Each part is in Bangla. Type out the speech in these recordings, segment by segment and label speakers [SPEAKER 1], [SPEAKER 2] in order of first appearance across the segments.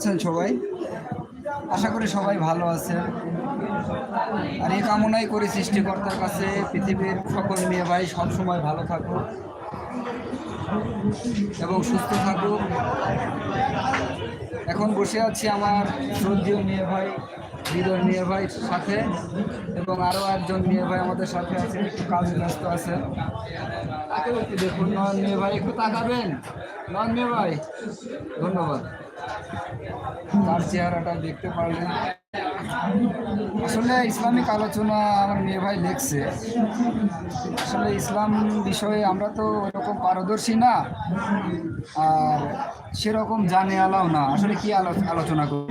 [SPEAKER 1] আছেন সবাই? আশা করি সবাই ভালো আছেন। আর এই কামনাই করি সৃষ্টিকর্তার কাছে, পৃথিবীর সকল মেয়ে ভাই সবসময় ভালো থাকুক এবং সুস্থ থাকুক। এখন বসে আছি আমার শ্রদ্ধীয় মেয়ে ভাই, হৃদয় মেয়ে ভাই সাথে এবং আরও একজন মেয়ে ভাই আমাদের সাথে আছে, একটু কাজে ব্যস্ত আছে। দেখুন, নয়ন মেয়ে ভাই, একটু তাকাবেন? নয়ন মেয়ে ভাই, ধন্যবাদ। তার চেহারাটা দেখতে পারলেন। আসলে ইসলামিক আলোচনা আমার মেয়ে ভাই লিখছে। আসলে ইসলাম বিষয়ে আমরা তো ওরকম পারদর্শী না, আর সেরকম জানে আলাও না। আসলে কি আলো- আলোচনা করব?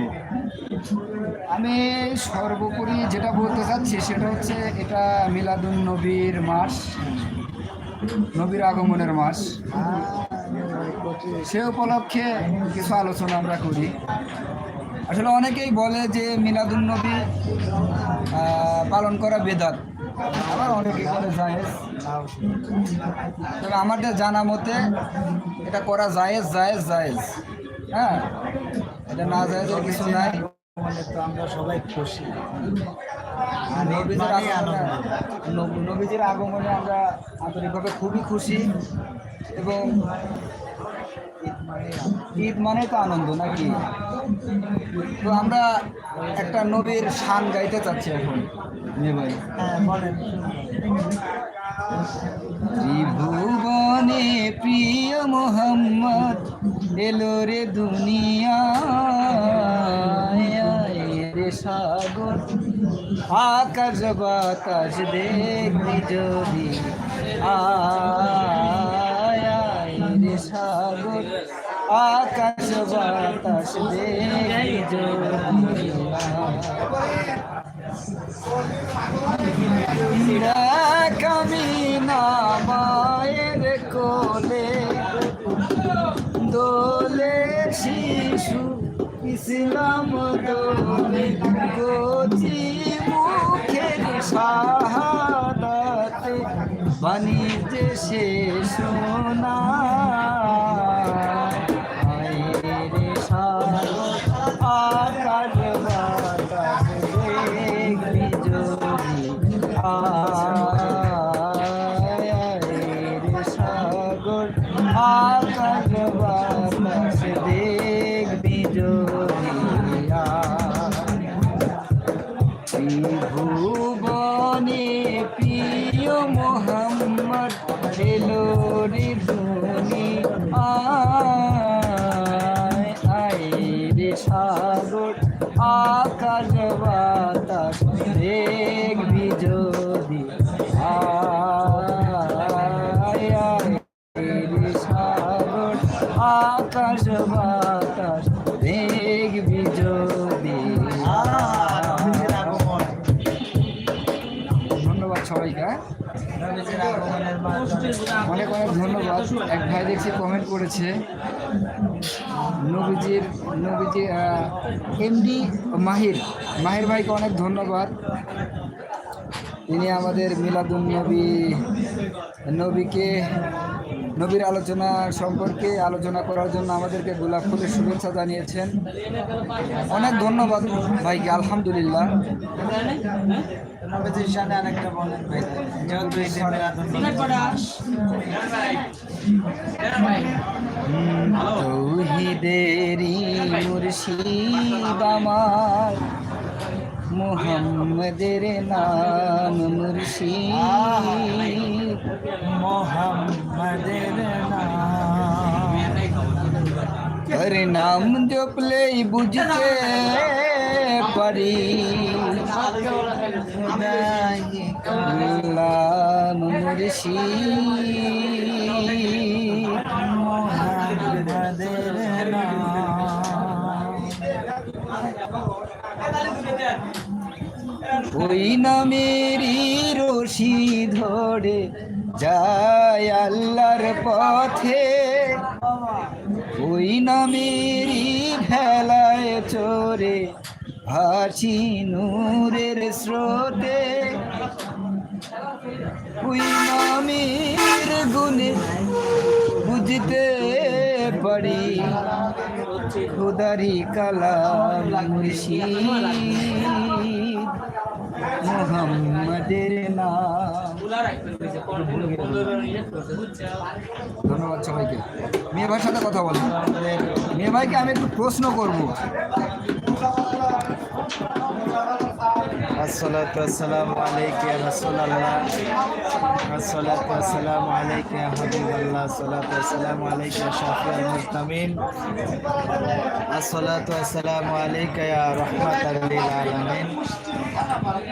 [SPEAKER 1] আমি সর্বোপরি যেটা বলতে চাচ্ছি সেটা হচ্ছে এটা মিলাদুন নবীর মাস, নবীর আগমনের মাস। সে উপলক্ষে কিছু আলোচনা আমরা করি। আসলে অনেকেই বলে যে মিলাদুন নবী পালন করা বেদাত। আবার অনেকেই বলে জায়েজ। তবে আমাদের জানা মতে এটা করা জায়েজ জায়েজ জায়েজ। হ্যাঁ? এটা না জায়েজের কিছু নাই।
[SPEAKER 2] আমরা সবাই খুশি।
[SPEAKER 1] নবীজির আগমনে আমরা আন্তরিকভাবে খুবই খুশি। এবং
[SPEAKER 2] ঈদ
[SPEAKER 1] মানে তো আনন্দ নাকি? তো আমরা একটা নবীর শান গাইতে চাচ্ছি এখন। নে ভাই।
[SPEAKER 2] হ্যাঁ
[SPEAKER 1] ত্রিভুবনে প্রিয় মোহাম্মদ এলো রে দুনিয়া রে সাগর। আকাশ বাতাস দেখবি যদি রে সাগর আকাশ বাতাস। কামি না মায়ের কোলে দোলে শিশু ইসলাম দোলে গতি মুখের শাহাদাতে বাণিজ্যে সে সোনা সাগর আকাশ বাতাস
[SPEAKER 2] নবীজির আগমন
[SPEAKER 1] ধন্যবাদ সবাইকে হ্যাঁ? অনেক অনেক ধন্যবাদ। এক ভাই দেখছি কমেন্ট করেছে। নবীজির, নবীজি এমডি মাহির। মাহির ভাইকে অনেক ধন্যবাদ। তিনি আমাদের মিলাদুন নবী, নবীকে নবীর আলোচনা সম্পর্কে আলোচনা করার জন্য আমাদেরকে গোলাপ ফুলের শুভেচ্ছা জানিয়েছেন। অনেক ধন্যবাদ ভাইকে আলহামদুলিল্লাহ। তৌহিদেরি মুর্শিদ আমার। মোহাম্মদের নাম মুর্শিদ
[SPEAKER 2] মোহাম্মদের নাম
[SPEAKER 1] হর নাম জপলেই বুঝতে পারি
[SPEAKER 2] খুদাই
[SPEAKER 1] নাম মুর্শিদ ওই নামেরই রশি ধরে যায় আল্লাহর পথে। ওই নামেরই ভেলায় চোরে ভাসি নূরের স্রোতে। ওই নামের গুণে পড়ি খুদারি মুর্শিদ। মোহাম্মদের ধন্যবাদ সবাইকে। মেয়ে ভাইয়ের সাথে কথা বলেন মেয়ে ভাইকে আমি একটু প্রশ্ন করব।
[SPEAKER 2] الصلاة والسلام عليك يا رسول الله. الصلاة والسلام عليك يا حبيب الله. الصلاة والسلام عليك يا شافع المسلمين الصلاة والسلام عليك يا رحمة للعالمين.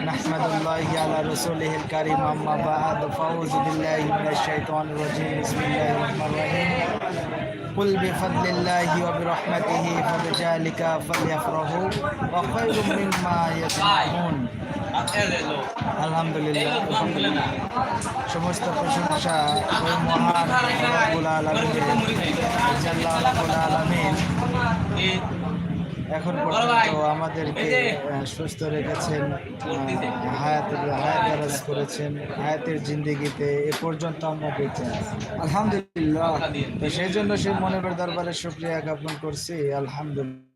[SPEAKER 2] نحمد الله على رسوله الكريم. أما بعد فأعوذ بالله من الشيطان الرجيم. بسم الله الرحمن الرحيم. قل بفضل الله وبرحمته فبذلك فليفرحوا. وخير مما يجمعون আলহামদুলিল্লাহ আলহামদুলিল্লাহ সমস্ত প্রশংসা ওই মহান রব্বুল আলামিনের জাল্লাহ রাব্বুল আলামিন এখন পর্যন্ত আমাদেরকে আহ, সুস্থ রেখেছেন আহ, হায়াতের হায়াত দারাজ করেছেন হায়াতের জিন্দিগিতে এ পর্যন্ত আমরা বেঁচে আছি
[SPEAKER 1] আলহামদুলিল্লাহ
[SPEAKER 2] তো সেই জন্য সেই মনের দরবারে শুক্রিয়া জ্ঞাপন করছি আলহামদুলিল্লাহ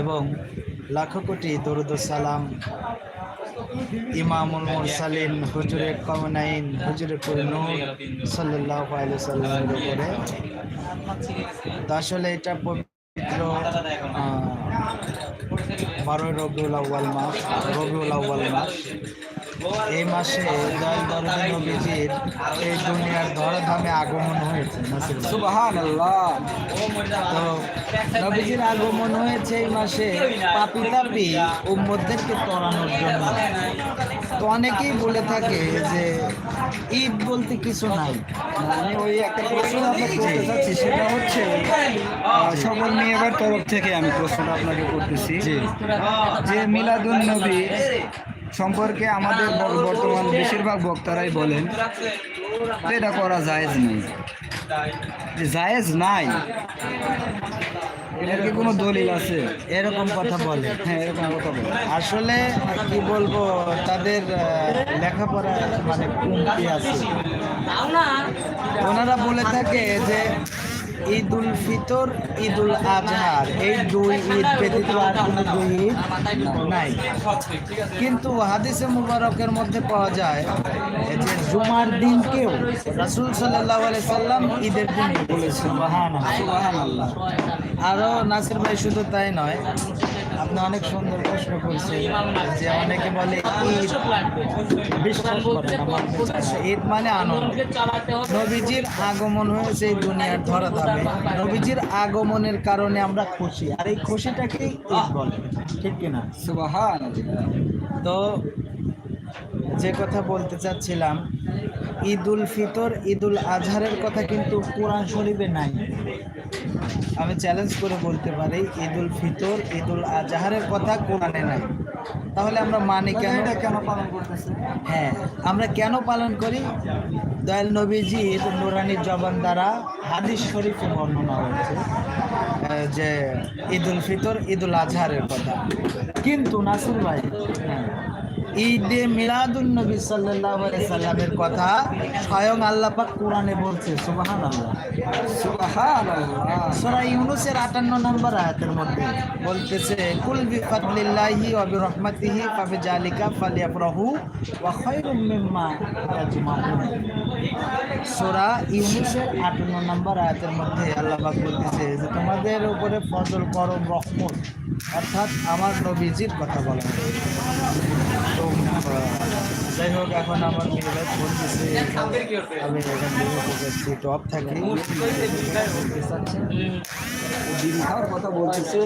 [SPEAKER 2] এবং লাখো কোটি দরুদ সালাম ইমামুল মুরসালিন হুজুরে কমনাইন হুজুরে নূর সাল্লাল্লাহু আলাইহি সাল্লামের উপরে। আসলে এটা পবিত্র বারোই রবিউল আউ্বাল মাস, রবিউল আউ্বাল মাস। এই মাসে দয়াল দরদি নবীজির এই দুনিয়ার ধরাধামে আগমন হয়েছে
[SPEAKER 1] সুবাহান আল্লাহ
[SPEAKER 2] তো নবীজির আগমন হয়েছে এই মাসে পাপি তাপি উম্মদেরকে তরানোর জন্য। তো অনেকেই বলে থাকে যে ঈদ বলতে কিছু নাই।
[SPEAKER 1] আমি ওই একটা প্রশ্ন আপনাকে করতে চাচ্ছি সেটা হচ্ছে সকল মেয়েবার তরফ থেকে আমি প্রশ্নটা আপনাকে করতেছি। যে মিলাদুন নবী সম্পর্কে আমাদের বর্তমান বেশিরভাগ বক্তারাই বলেন এটা করা জায়েজ নেই। জায়েজ নাই। এটার কি কোনো দলিল আছে?
[SPEAKER 2] এরকম কথা বলে।
[SPEAKER 1] হ্যাঁ এরকম কথা বলে।
[SPEAKER 2] আসলে কি বলব, তাদের লেখাপড়া মানে কমতি আছে। ওনারা বলে থাকে যে ঈদ উল ফিতর ঈদ উল আজহার। এই দুই ঈদ ব্যতীত আর কোনো দুই ঈদ নাই। কিন্তু হাদিসে মুবারকের মধ্যে পাওয়া যায় যে জুমার দিনকেও রাসুল সাল্লাহ আলি সাল্লাম ঈদের দিন বলেছেন। আরও নাসির ভাই শুধু তাই নয় আপনি অনেক সুন্দর প্রশ্ন করছেন যে অনেকে বলে ঈদ বিশ্বাস। ঈদ মানে আনন্দ। নবীজির আগমন হয়েছে দুনিয়ার ধরা ধামে নবীজির আগমনের কারণে আমরা খুশি। আর এই খুশিটাকেই ঈদ বলে। ঠিক কিনা?
[SPEAKER 1] সুবাহ
[SPEAKER 2] তো যে কথা বলতে চাচ্ছিলাম ঈদ উল ফিতর ঈদ উল আজহারের কথা কিন্তু কোরআন শরীফে নাই। আমি চ্যালেঞ্জ করে বলতে পারি ঈদ উল ফিতর ঈদ উল আজহারের কথা কোরআনে নাই। তাহলে আমরা মানি কেন
[SPEAKER 1] এটা কেন পালন করতেছে
[SPEAKER 2] হ্যাঁ আমরা কেন পালন করি? দয়াল নবীজির নুরানির জবান দ্বারা হাদিস শরীফে বর্ণনা হয়েছে যে ঈদ উল ফিতর ঈদ উল আজহারের কথা। কিন্তু নাসির ভাই ঈদে মিলাদুন নবী আলাইহি সাল্লামের কথা স্বয়ং আল্লাহ পাক কোরআনে বলছে, সুবহানাল্লাহ।
[SPEAKER 1] সুবহানাল্লাহ।
[SPEAKER 2] সূরা ইউনূসের 58 নম্বর আয়াতের মধ্যে বলতেছে, কুল বিফাদলিল্লাহি ওয়া বিরহমাতিহি ফাবিজালিকা ফালিয়াফরাহু ওয়া খায়রুম মিম্মা ইয়াজমাউন সূরা ইউনূসের 58 নম্বর আয়াতের মধ্যে আল্লাহ পাক বলতেছে যে, তোমাদের উপরে ফজল করম রহমত। অর্থাৎ আমার নবীজির কথা বলা। তো যাই হোক এখন আমার মেয়ে ভাই ফোন আমি এখান থেকে উপস্থিত টপ থাকি
[SPEAKER 1] খাওয়ার কথা বলতেছে।